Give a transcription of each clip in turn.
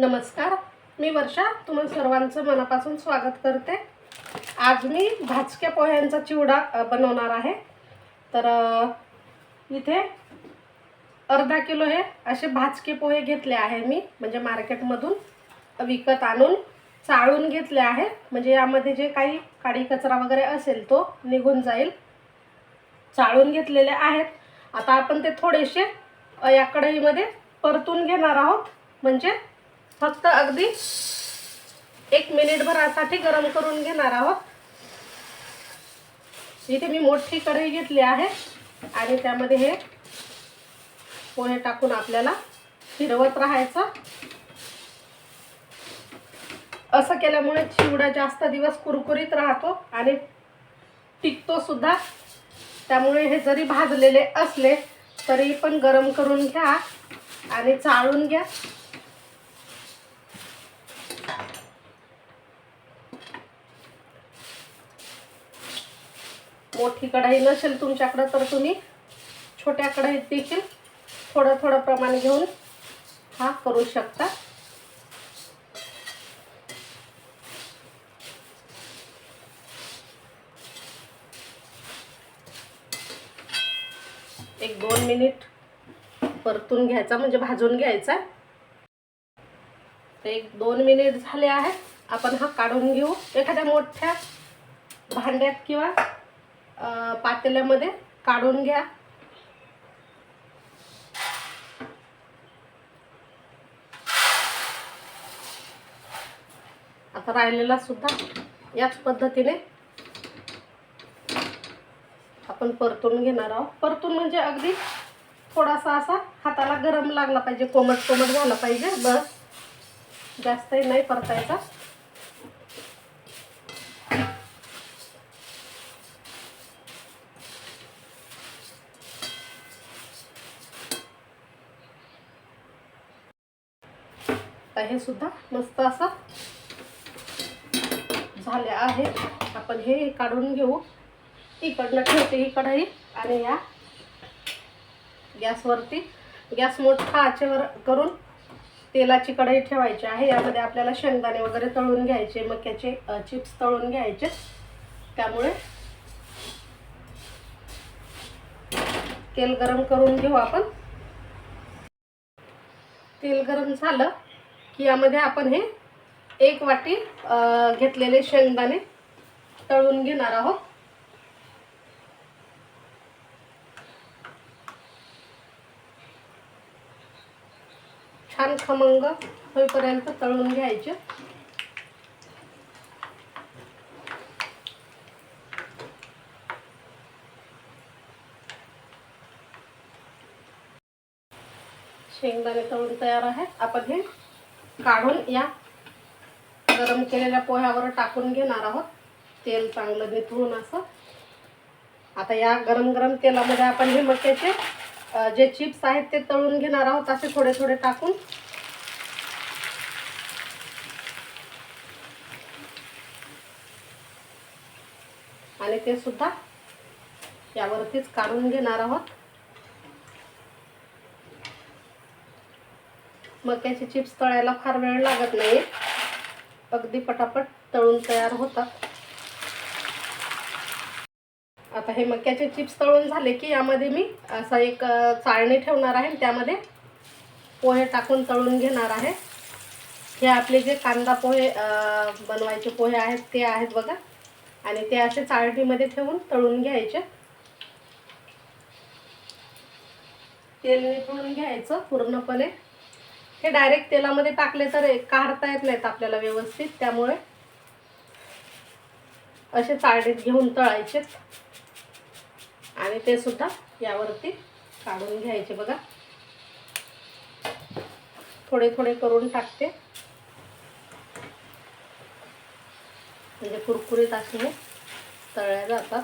नमस्कार मी वर्षा तुम्हा सर्वांचं मनापासून स्वागत करते. आज मी भाजक्या पोह्यांचा चिवडा बनवणार आहे. तर इथे अर्धा किलो हे असे भाजके पोहे घेतले आहे मी म्हणजे मार्केटमधून विकत आणून चाळून घेतले आहे. म्हणजे यामध्ये जे काही काडी कचरा वगैरे असेल तो निघून जाईल. चाळून घेतलेले आहेत. आता आपण ते थोडेसे या कढईमध्ये परतून घेणार आहोत. म्हणजे फक्त अगदी एक मिनिटभरासाठी गरम करून घेणार आहोत. इथे मी मोठी कढई घेतली आहे आणि त्यामध्ये हे पोहे टाकून आपल्याला फिरवत राहायचं. असं केल्यामुळे चिवडा जास्त दिवस कुरकुरीत राहतो आणि टिकतो सुद्धा. त्यामुळे हे जरी भाजलेले असले तरी पण गरम करून घ्या आणि चाळून घ्या. मोठी कढाई नसेल तुमच्याकडं तर तुम्ही छोट्या कढाईत देखील थोडं थोडं प्रमाण घेऊन हा करू शकता. एक दोन मिनिट परतून घ्यायचा म्हणजे भाजून घ्यायचा. तर एक दोन मिनिट झाले आहे आपण हा काढून घेऊ. एखाद्या मोठ्या भांड्यात किंवा पातेल्यामध्ये काढून घ्या. आता राहिलेला सुद्धा याच पद्धतीने आपण परतून घेणार आहोत. परतून म्हणजे अगदी थोडासा असा हाताला गरम लागला पाहिजे कोमट कोमट झाला पाहिजे. बस. जास्तही नाही परतायचा. आता हे सुद्धा मस्त असं झाले आहे. आपण हे काढून घेऊ. इकडनं ठेवते ही कढई आणि या गॅसवरती. गॅस मोठा आचेवर करून तेलाची कढई ठेवायची आहे. यामध्ये आपल्याला शेंगदाणे वगैरे तळून घ्यायचे मक्याचे चिप्स तळून घ्यायचे. त्यामुळे तेल गरम करून घेऊ आपण. तेल गरम झालं की यामध्ये आपण हे एक वाटी घेतलेले शेंगदाणे तळून घेणार आहोत. छान खमंग होईपर्यंत तळून घ्यायचे. शेंगदाणे तळून तयार आहे आपण हे काढून या गरम केलेल्या पोह्यावर टाकून घेणार आहोत. तेल चांगलं निथळून असं. आता या गरम गरम तेलामध्ये आपण हे मक्याचे जे चिप्स आहेत ते तळून घेणार आहोत असे थोडे थोडे टाकून. आणि ते सुद्धा यावरतीच काढून घेणार आहोत. मक्याचे चिप्स तळायला फार वेळ लागत नाही. अगदी पटापट तळून तयार होतात. आता हे मक्याचे चिप्स तळून झाले की यामध्ये मी असा एक चाळणी ठेवणार आहे त्यामध्ये पोहे टाकून तळून घेणार आहे. हे आपले जे कांदा पोहे बनवायचे पोहे आहेत ते आहेत बघा. आणि ते असे चाळणीमध्ये ठेवून तळून घ्यायचे. तेल निथळून घ्यायचं पूर्णपणे. हे डायरेक्ट तेलामध्ये टाकले तर काढता येत नाहीत आपल्याला व्यवस्थित. त्यामुळे असे चाळणीत घेऊन तळायचे. आणि ते सुद्धा यावरती काढून घ्यायचे बघा. थोडे थोडे करून टाकते. म्हणजे कुरकुरीत असे तळल्या जातात.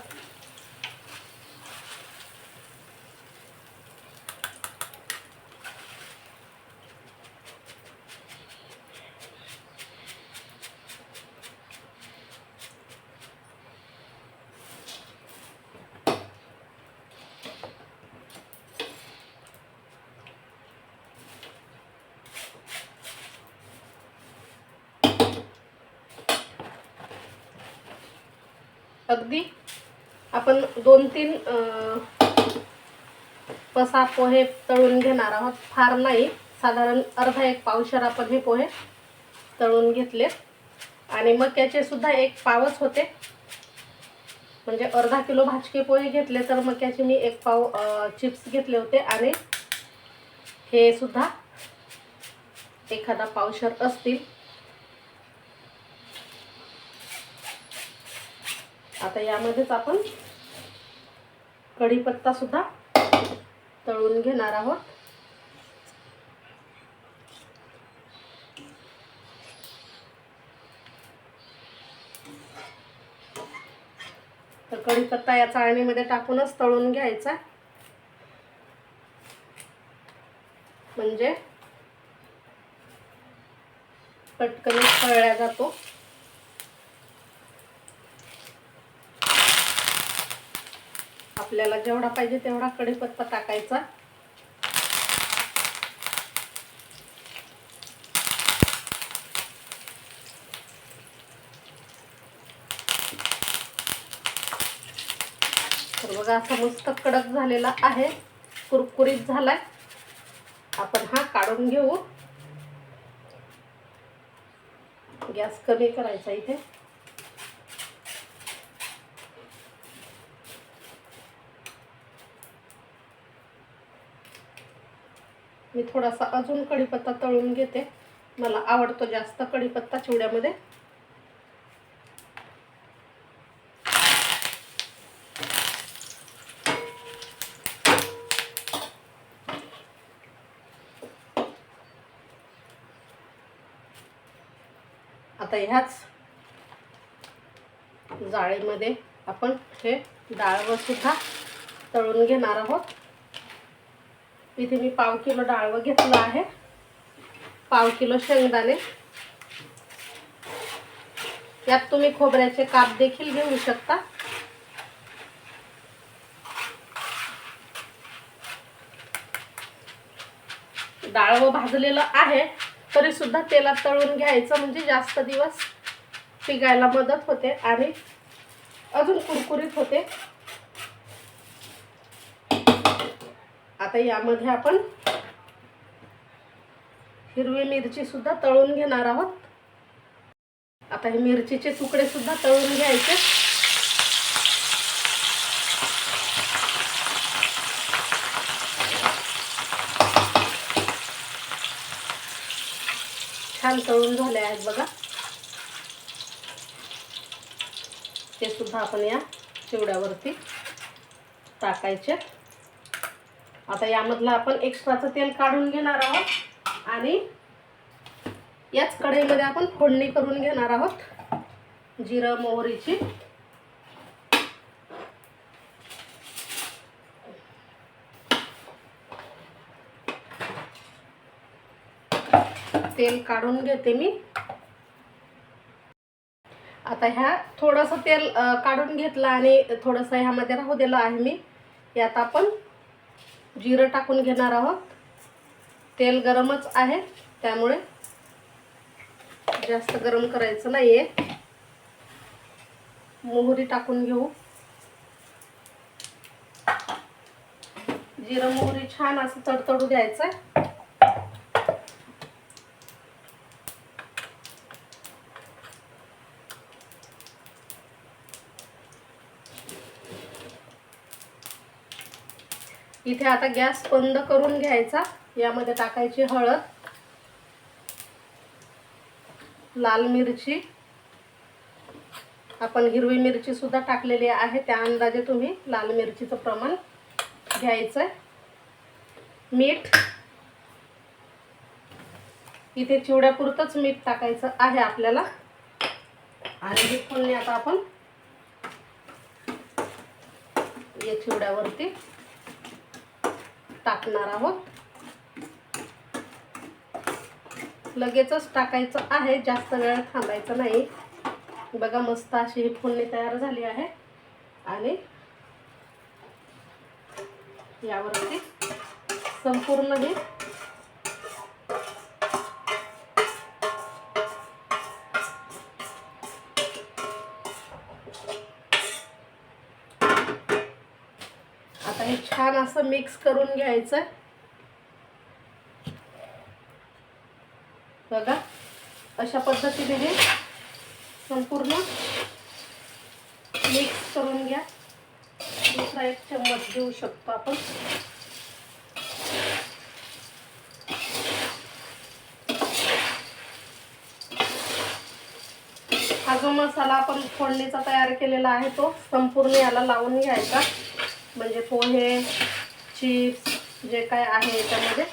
अगदी. आपण दोन तीन पसा पोहे तळून घेणार आहोत. फार नाही. साधारण अर्धा एक पावशर आपण हे पोहे तळून घेतले आणि मक्याचे सुद्धा एक पावच होते. म्हणजे अर्धा किलो भाजके पोहे घेतले तर मक्याचे मी एक पाव चिप्स घेतले होते. आणि हे सुद्धा एखादा पावशर असतील. आता यामध्येच आपण कढीपत्ता सुद्धा तळून घेणार आहोत. तर कढीपत्ता या चाळणीमध्ये टाकूनच तळून घ्यायचा. म्हणजे पटकनच तळला जातो. आपल्याला जेवढा पाहिजे तेवढा कढीपत्ता टाकायचा. तर बघा असा मस्त कडक झालेला आहे. कुरकुरीत झालाय. आपण हा काढून घेऊ. गॅस कमी करायचा इथे. मी थोडासा अजून कढीपत्ता तळून घेते. मला आवडतो जास्त कढीपत्ता चिवड्यामध्ये. आता ह्याच जाळीमध्ये आपण हे डाळ सुद्धा तळून घेणार आहोत. इथे मी पाव किलो डाळवं घेतलं आहे. पाव किलो शेंगदाणे. यात तुम्ही खोबऱ्याचे काप देखील घेऊ शकता. डाळवं भाजलेलं आहे तरी सुद्धा तेलात तळून घ्यायचं म्हणजे जास्त दिवस पिकायला मदत होते आणि अजून कुरकुरीत होते. आता यामध्ये आपण हिरवी मिरची सुद्धा तळून घेणार आहोत. आता हे मिरचीचे तुकडे सुद्धा तळून घ्यायचे. छान तळून झाले आहेत बघा. ते सुद्धा आपण या चिवड्यावरती टाकायचे. आता यामधलं आपण एक्स्ट्राचं तेल काढून घेणार आहोत. आणि याच कढईमध्ये आपण फोडणी करून घेणार आहोत. जिरं मोहरीची. तेल काढून घेते मी. आता ह्या थोडंसं तेल काढून घेतलं आणि थोडंसं ह्यामध्ये राहू दिलं आहे मी. यात आपण जिरं टाकून घेणार आहोत. तेल गरमच आहे त्यामुळे जास्त गरम करायचं नाही आहे मोहरी टाकून घेऊ. जिरं मोहरी छान असं तडतडू द्यायचं इथे आता गॅस बंद करून घ्यायचा. यामध्ये टाकायची हळद लाल मिरची. आपण हिरवी मिरची सुद्धा टाकलेली आहे. त्या अंदाजे तुम्ही लाल मिरचीचं प्रमाण घ्यायचं आहे मीठ. इथे चिवड्यापुरतंच मीठ टाकायचं आहे आपल्याला. आणि हे फोडणी आता आपण या चिवड्यावरती टाकणार आहोत. लगेचच टाकायचं आहे जास्त वेळ थांबायचं नाही. बघा मस्त अशी ही फोडणी तयार झाली आहे. आणि यावरती संपूर्ण हे छान असं मिक्स करून घ्यायचं. बघा अशा पद्धतीने हे संपूर्ण मिक्स करून घ्या. दुसरा एक चम्मच घेऊ शकतो आपण. हा जो मसाला आपण फोडणीचा तयार केलेला आहे तो संपूर्ण याला लावून घ्यायचा. म्हणजे पोहे चिप्स जे काय आहे याच्यामध्ये.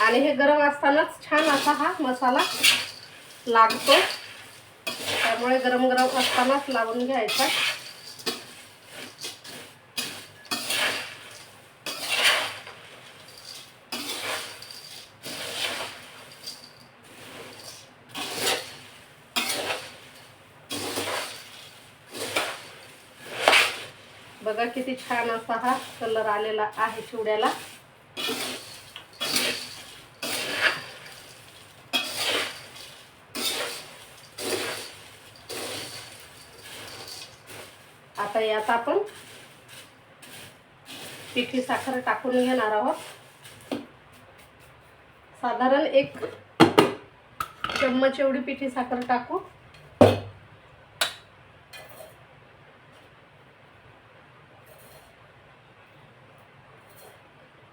आणि हे गरम असतानाच छान असा हा मसाला लागतो. त्यामुळे गरम गरम असतानाच लावून घ्यायचा. बघा किती छान असा हा कलर आलेला आहे चिवड्याला. आता यात आपण पिठी साखर टाकून घेणार आहोत. साधारण एक चम्मच एवढी पिठी साखर टाकू.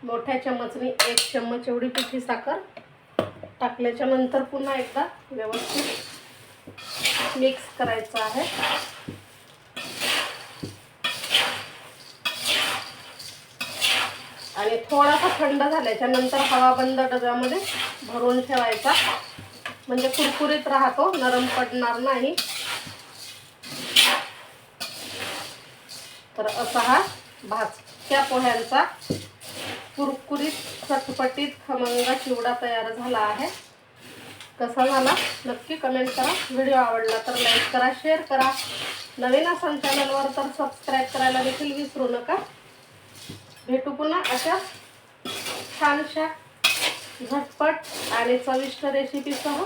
मोठ्या चमचनी एक चम्मच एवढी पिठी साखर टाकल्याच्या नंतर पुन्हा एकदा व्यवस्थित मिक्स करायचं आहे. आणि थोडासा थंड झाल्याच्यानंतर हवा बंद डब्यामध्ये भरून ठेवायचा. म्हणजे कुरकुरीत राहतो नरम पडणार नाही. तर असा हा भाजक्या पोह्यांचा कुरकुरीत चटपटीत खमंग चिवडा तयार झाला आहे. कसा झाला? नक्की कमेंट करा. व्हिडिओ आवडला तर लाईक करा शेअर करा. नवीन असाल चॅनलवर तर सबस्क्राईब करायला देखील विसरू नका. भेटू पुन्हा अशा छानशा झटपट आणि चविष्ट रेसिपीसह